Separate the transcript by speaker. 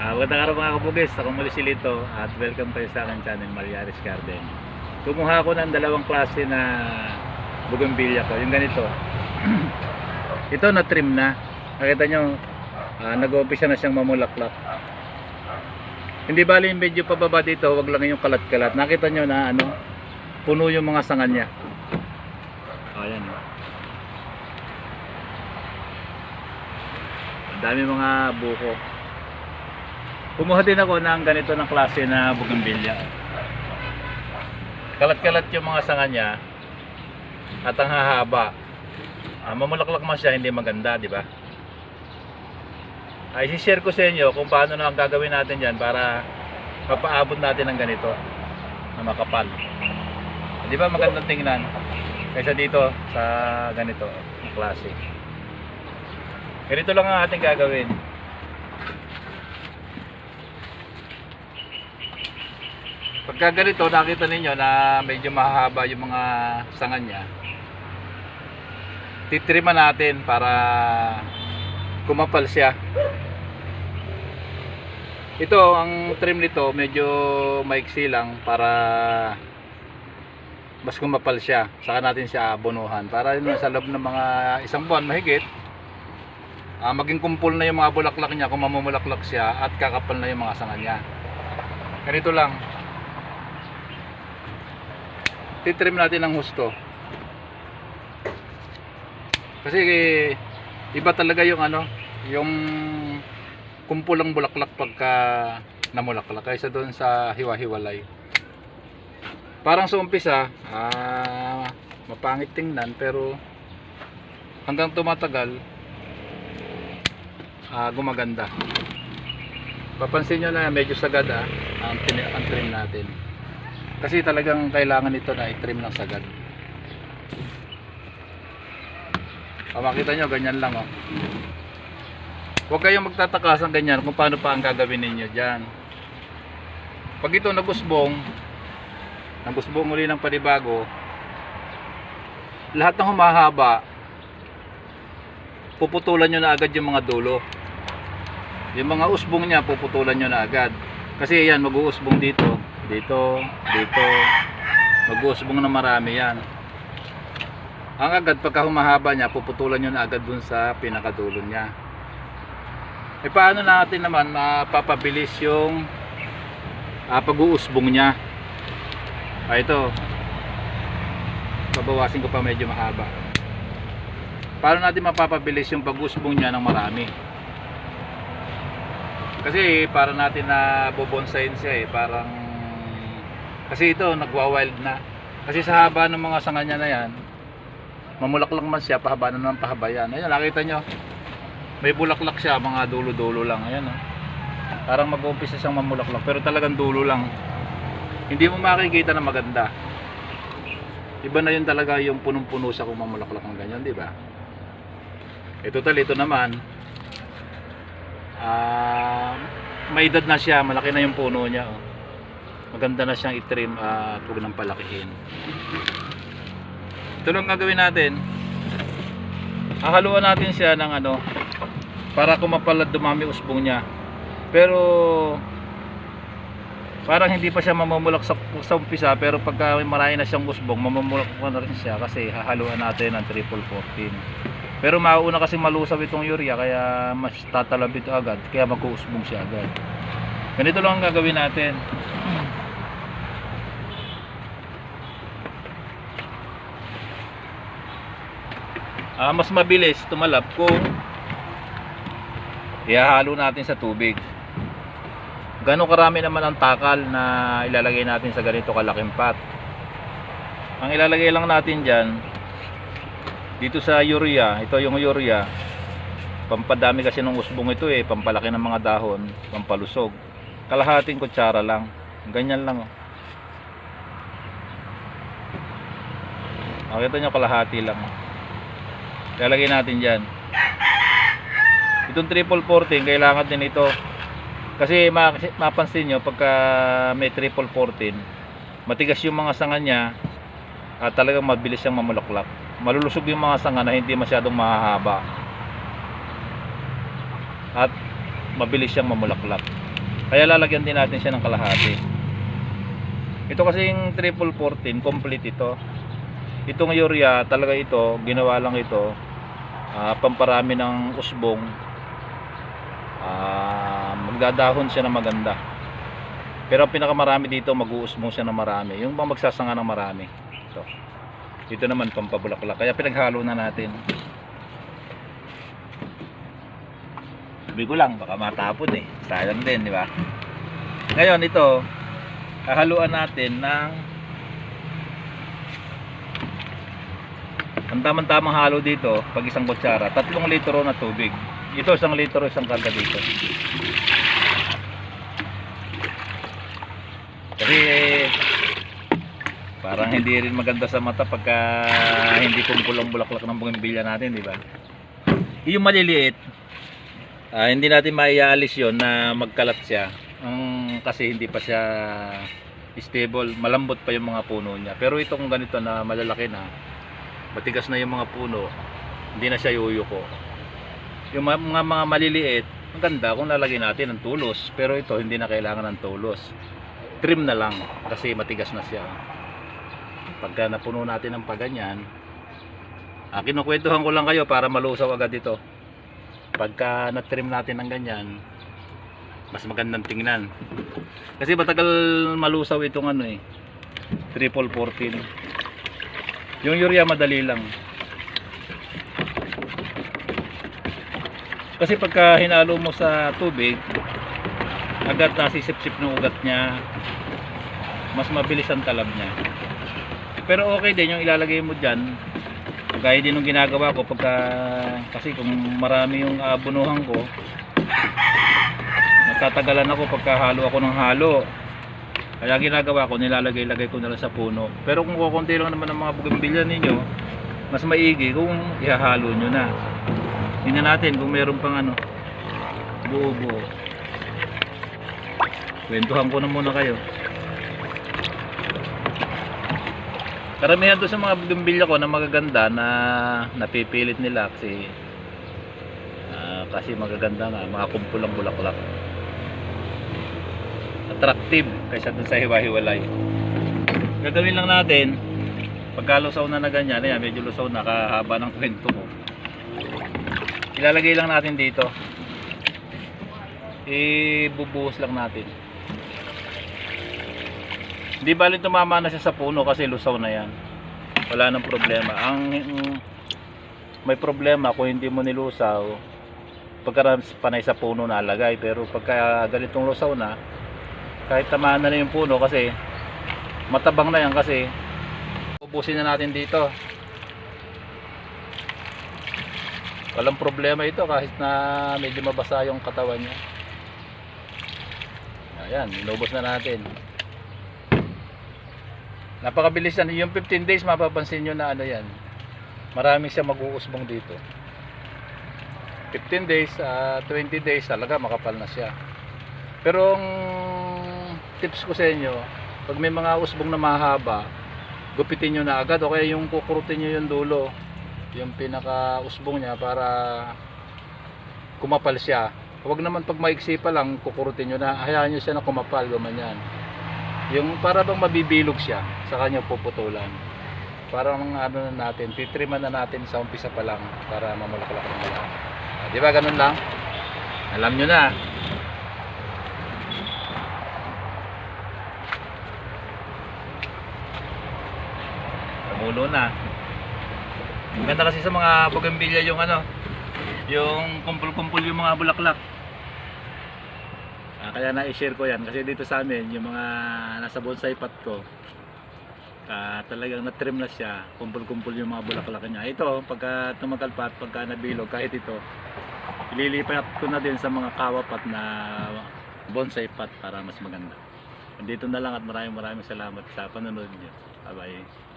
Speaker 1: Ah, magandang araw mga kabugis, ako muli si Lito at welcome kayo sa aking channel Mariaris Garden. Kumuha ako ng dalawang klase na bougainvillea ko, yung ganito. Ito na trim na. Nakita nyo, ah, nag-uumpisa na siyang mamulaklak. Hindi bali yung medyo pababa dito, wag lang yung kalat-kalat. Nakita nyo na ano, puno yung mga sanga niya. Ayan. oh. Ang dami mga buko. Kumuha din ako ng ganito ng klase na bougainvillea. Kalat-kalat yung mga sanga niya at ang hahaba. Ah, mamulaklak man siya, hindi maganda, di ba? Ay, share ko sa inyo kung paano na ang gagawin natin yan para mapaabot natin ng ganito na makapal. Di ba magandang tingnan? Kaysa dito sa ganito, na klase. Ganito lang ang ating gagawin. Pagka ganito, nakita ninyo na medyo mahaba yung mga sanga niya. Titriman natin para kumapal siya. Ito, ang trim nito medyo maiksi lang para mas kumapal siya. Saka natin siya abonuhan para sa loob ng mga isang buwan mahigit ah, maging kumpul na yung mga bulaklak niya kung mamumulaklak siya at kakapal na yung mga sanga niya. Ganito lang. Titrim natin ng husto. Kasi eh, iba talaga yung ano, yung kumpulang bulaklak pagka namulaklak kaysa doon sa hiwa-hiwalay. Parang sa umpisa, ah, mapangit tingnan pero hanggang tumatagal, ah, gumaganda. Papansin nyo na medyo sagad ah, ang, ang trim natin. Kasi talagang kailangan ito na i-trim ng sagad. O makita nyo, ganyan lang oh. Huwag kayong magtataka sa ganyan kung paano pa ang gagawin ninyo dyan. Pag ito nabusbong, nabusbong uli ng panibago, lahat ng humahaba, puputulan nyo na agad yung mga dulo. Yung mga usbong niya, puputulan nyo na agad. Kasi yan, mag-uusbong dito, dito, dito. Mag-uusbong na marami yan. Ang agad, pagka humahaba niya, puputulan na agad dun sa pinakadulo niya. E paano natin naman mapapabilis yung ah, pag-uusbong niya? Ah, ito. Babawasin ko pa medyo mahaba. Paano natin mapapabilis yung pag-usbong niya ng marami? Kasi para natin na bobonsayin siya eh, parang kasi ito nagwa-wild na. Kasi sa haba ng mga sanga niya na yan, mamulaklak man siya, pahaba na ng pahaba yan. Ayan, nakita nyo. May bulaklak siya, mga dulo-dulo lang. Ayan oh. Parang mag-umpisa siyang mamulaklak, pero talagang dulo lang. Hindi mo makikita na maganda. Iba na yun talaga yung punong-puno siya kung mamulaklak ng ganyan, di ba? Ito tal, ito naman. Ah, may edad na siya, malaki na yung puno niya. Oh. Maganda na siyang i-trim at huwag nang palakihin. Ito lang gagawin natin. Hahaluan natin siya ng ano para kumapal at dumami usbong niya. Pero parang hindi pa siya mamumulak sa, sa umpisa pero pagka may marami na siyang usbong mamumulak na rin siya kasi hahaluan natin ng triple 14 pero mauuna kasi malusaw itong urea kaya mas tatalab ito agad kaya mag-uusbong siya agad ganito lang ang gagawin natin Ah, mas mabilis tumalab kung ihahalo natin sa tubig. Gano'ng karami naman ang takal na ilalagay natin sa ganito kalaking pot. Ang ilalagay lang natin dyan, dito sa urea, ito yung urea, pampadami kasi ng usbong ito eh, pampalaki ng mga dahon, pampalusog. Kalahating kutsara lang, ganyan lang. oh. Makita nyo kalahati lang. Ilalagay natin dyan. Itong triple 14, kailangan din ito. Kasi ma- mapansin nyo, pagka may triple 14, matigas yung mga sanga niya at talagang mabilis siyang mamulaklak. Malulusog yung mga sanga na hindi masyadong mahahaba. At mabilis siyang mamulaklak. Kaya lalagyan din natin siya ng kalahati. Ito kasing triple 14, complete ito. Itong urea, talaga ito, ginawa lang ito, ah, pamparami ng usbong. Ah, magdadahon siya ng maganda. Pero ang pinakamarami dito, mag-uusbong siya ng marami. Yung bang magsasanga ng marami. Ito. Dito naman, pampabulaklak. Kaya pinaghalo na natin. Sabi ko lang, baka matapon eh. Sayang din, di ba? Ngayon, ito, hahaluan natin ng ang tamang-tamang halo dito, pag isang kutsara, tatlong litro na tubig. Ito, isang litro, isang karga dito. Kasi, parang hindi rin maganda sa mata pagka hindi kumukulong bulaklak ng bumimbilya natin, di ba? Yung maliliit, Ah, hindi natin maialis yon na magkalat siya. Ang kasi hindi pa siya stable, malambot pa yung mga puno niya. Pero itong ganito na malalaki na, matigas na yung mga puno, hindi na siya yuyuko. Yung mga, mga, maliliit, maganda kung lalagyan natin ng tulos. Pero ito, hindi na kailangan ng tulos. Trim na lang kasi matigas na siya. Pagka napuno natin ng paganyan, ah, kinukwentuhan ko lang kayo para malusaw agad ito pagka na-trim natin ng ganyan mas magandang tingnan kasi matagal malusaw itong ano eh triple 14 yung urea madali lang. Kasi pagka hinalo mo sa tubig agad nasisip-sip ng ugat niya. Mas mabilis ang talab niya. Pero okay din yung ilalagay mo dyan. Gaya din ng ginagawa ko pagka kasi kung marami yung abunuhan ko natatagalan ako pagka halo ako ng halo kaya ginagawa ko nilalagay-lagay ko na lang sa puno. Pero kung kukunti lang naman ang mga bugimbilya ninyo mas maigi kung ihahalo nyo na. Tingnan natin kung meron pang ano buo-buo. Kwentuhan ko na muna kayo. Karamihan doon sa mga bumbilya ko na magaganda na napipilit nila kasi ah, kasi magaganda nga, mga kumpulang bulaklak. Attractive kaysa dun sa hiwa-hiwalay. Gagawin lang natin, pagka lusaw na na ganyan, ayan, medyo lusaw na, kahaba ng kwento ko. Ilalagay lang natin dito. Ibubuhos lang natin. Di bali tumama na siya sa puno kasi lusaw na yan. Wala nang problema. Ang may problema kung hindi mo nilusaw, pagka panay sa puno na alagay. Pero pagka ganitong lusaw na, kahit tamaan na na yung puno kasi matabang na yan kasi ubusin na natin dito. Walang problema ito kahit na medyo mabasa yung katawan niya. Ayan, inubos na natin. Napakabilis yan. Yung 15 days, mapapansin nyo na ano yan. Marami siya mag-uusbong dito. 15 days, ah, 20 days talaga makapal na siya. Pero ang tips ko sa inyo, pag may mga usbong na mahaba, gupitin nyo na agad o kaya yung kukurutin nyo yung dulo, yung pinaka usbong niya para kumapal siya. Huwag naman pag maiksi pa lang, kukurutin nyo na, hayaan nyo siya na kumapal, gumanyan. Yung para bang mabibilog siya sa kanya puputulan. Parang ano na natin, titriman na natin sa umpisa pa lang para mamulaklak ng wala. Ah, di ba ganun lang? Alam nyo na. Tumulo na. Ang ganda kasi sa mga bougainvillea yung ano, yung kumpul-kumpul yung mga bulaklak. Ah, kaya na-share ko yan kasi dito sa amin yung mga nasa bonsai pot ko ah, talagang na-trim na siya kumpul-kumpul yung mga bulaklak niya ito pagka tumagal pa at pagka nabilog kahit ito ililipat ko na din sa mga kawapat na bonsai pot para mas maganda dito na lang at maraming maraming salamat sa panonood niyo bye bye